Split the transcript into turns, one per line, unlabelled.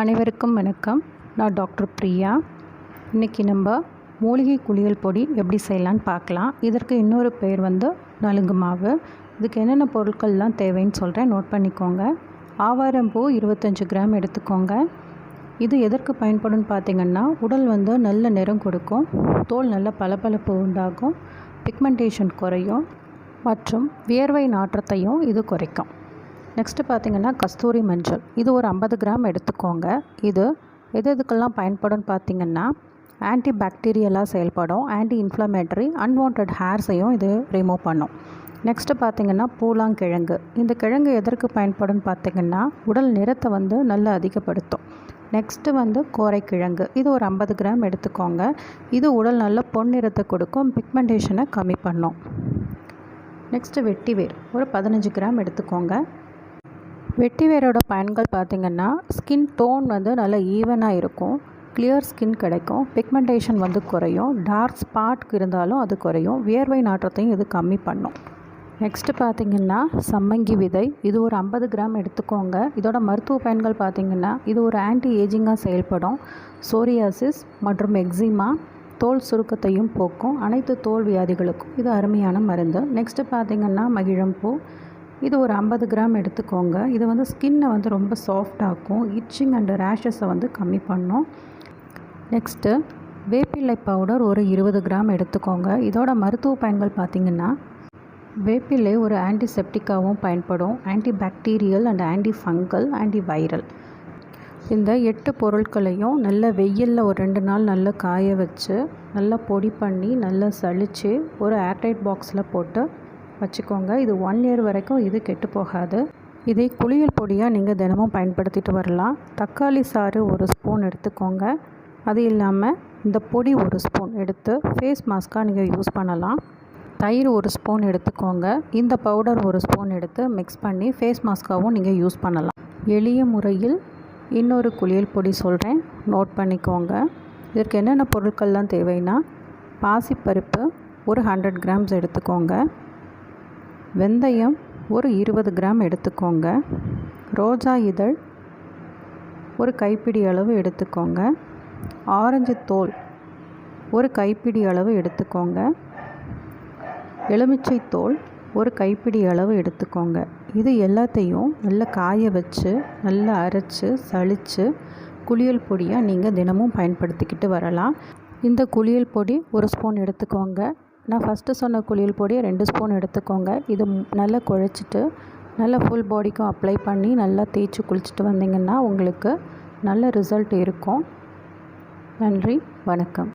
அனைவருக்கும் வணக்கம். நான் டாக்டர் பிரியா. இன்றைக்கி நம்ம மூலிகை குளியல் பொடி எப்படி செய்யலான்னு பார்க்கலாம். இதற்கு இன்னொரு பேர் வந்து நலுங்கு மாவு. இதுக்கு என்னென்ன பொருட்கள்லாம் தேவைன்னு சொல்கிறேன் நோட் பண்ணிக்கோங்க. ஆவாரம்பூ இருபத்தஞ்சி கிராம் எடுத்துக்கோங்க. இது எதற்கு பயன்படும் பார்த்திங்கன்னா உடல் வந்து நல்ல நிறம் கொடுக்கும். தோல் நல்ல பளபளப்பு உண்டாகும். பிக்மெண்டேஷன் குறையும். மற்றும் வியர்வை நாற்றத்தையும் இது குறைக்கும். நெக்ஸ்ட்டு பார்த்தீங்கன்னா கஸ்தூரி மஞ்சள். இது ஒரு ஐம்பது கிராம் எடுத்துக்கோங்க. இது எது எதுக்கெல்லாம் பயன்படும்னு பார்த்தீங்கன்னா ஆன்டி பாக்டீரியலாக செயல்படும். ஆன்டி இன்ஃப்ளமேட்டரி அன்வான்ட் ஹேர்ஸையும் இது ரிமூவ் பண்ணும். நெக்ஸ்ட்டு பார்த்தீங்கன்னா பூலாங்கிழங்கு. இந்த கிழங்கு எதற்கு பயன்படும்னு பார்த்தீங்கன்னா உடல் நிறத்தை வந்து நல்லா அதிகப்படுத்தும். நெக்ஸ்ட்டு வந்து கோரைக்கிழங்கு. இது ஒரு ஐம்பது கிராம் எடுத்துக்கோங்க. இது உடல் நல்ல பொன்னிறத்தை கொடுக்கும் பிக்மெண்டேஷனை கம்மி பண்ணும். நெக்ஸ்ட்டு வெட்டிவேர் ஒரு பதினஞ்சு கிராம் எடுத்துக்கோங்க. வெட்டி வேரோட பயன்கள் பார்த்திங்கன்னா ஸ்கின் டோன் வந்து நல்லா ஈவனாக இருக்கும். கிளியர் ஸ்கின் கிடைக்கும். பிக்மெண்டேஷன் வந்து குறையும். டார்க் ஸ்பாட் இருந்தாலும் அது குறையும். வியர்வை நாற்றத்தையும் இது கம்மி பண்ணும். நெக்ஸ்ட்டு பார்த்திங்கன்னா சம்மங்கி விதை. இது ஒரு ஐம்பது கிராம் எடுத்துக்கோங்க. இதோட மருத்துவ பயன்கள் பார்த்திங்கன்னா இது ஒரு ஆன்டி ஏஜிங்காக செயல்படும். சோரியாசிஸ் மற்றும் எக்ஸிமா தோல் சுருக்கத்தையும் போக்கும். அனைத்து தோல் வியாதிகளுக்கும் இது அருமையான மருந்து. நெக்ஸ்ட்டு பார்த்திங்கன்னா மகிழம்பூ இது ஒரு ஐம்பது கிராம் எடுத்துக்கோங்க. இது வந்து ஸ்கின்னை வந்து ரொம்ப சாஃப்டாக்கும் இச்சிங் அண்ட் ரேஷஸை வந்து கம்மி பண்ணும். நெக்ஸ்ட்டு வேப்பிலை பவுடர் ஒரு இருபது கிராம் எடுத்துக்கோங்க. இதோட மருத்துவ பயன்கள் பார்த்திங்கன்னா வேப்பிலை ஒரு ஆன்டிசெப்டிக்காகவும் பயன்படும். Anti bacterial and anti fungal anti viral இந்த எட்டு பொருட்களையும் நல்ல வெயிலில் ஒரு ரெண்டு நாள் நல்லா காய வச்சு நல்லா பொடி பண்ணி நல்லா சளிச்சு ஒரு ஏர்டைட் பாக்ஸில் போட்டு வச்சுக்கோங்க. இது ஒன் இயர் வரைக்கும் இது கெட்டு போகாது. இதை குளியல் பொடியாக நீங்கள் தினமும் பயன்படுத்திட்டு வரலாம். தக்காளி சாறு ஒரு ஸ்பூன் எடுத்துக்கோங்க. அது இல்லாமல் இந்த பொடி ஒரு ஸ்பூன் எடுத்து ஃபேஸ் மாஸ்க்காக நீங்கள் யூஸ் பண்ணலாம். தயிர் ஒரு ஸ்பூன் எடுத்துக்கோங்க. இந்த பவுடர் ஒரு ஸ்பூன் எடுத்து மிக்ஸ் பண்ணி ஃபேஸ் மாஸ்க்காகவும் நீங்கள் யூஸ் பண்ணலாம். எளிய முறையில் இன்னொரு குளியல் பொடி சொல்கிறேன் நோட் பண்ணிக்கோங்க. இதற்கு என்னென்ன பொருட்கள்லாம் தேவைன்னா பாசிப்பருப்பு ஒரு ஹண்ட்ரட் கிராம்ஸ் எடுத்துக்கோங்க. வெந்தயம் ஒரு இருபது கிராம் எடுத்துக்கோங்க. ரோஜா இதழ் ஒரு கைப்பிடி அளவு எடுத்துக்கோங்க. ஆரஞ்சு தோல் ஒரு கைப்பிடி அளவு எடுத்துக்கோங்க. எலுமிச்சை தோல் ஒரு கைப்பிடி அளவு எடுத்துக்கோங்க. இது எல்லாத்தையும் நல்லா காய வச்சு நல்லா அரைச்சி சளிச்சு குளியல் பொடியாக நீங்கள் தினமும் பயன்படுத்திக்கிட்டு வரலாம். இந்த குளியல் பொடி ஒரு ஸ்பூன் எடுத்துக்கோங்க. நான் ஃபஸ்ட்டு சொன்ன குளியல் பொடியை ரெண்டு ஸ்பூன் எடுத்துக்கோங்க. இது நல்லா குழைச்சிட்டு நல்லா ஃபுல் பாடிக்கும் அப்ளை பண்ணி நல்லா தேய்ச்சி குளிச்சுட்டு வந்தீங்கன்னா உங்களுக்கு நல்ல ரிசல்ட் இருக்கும். நன்றி வணக்கம்.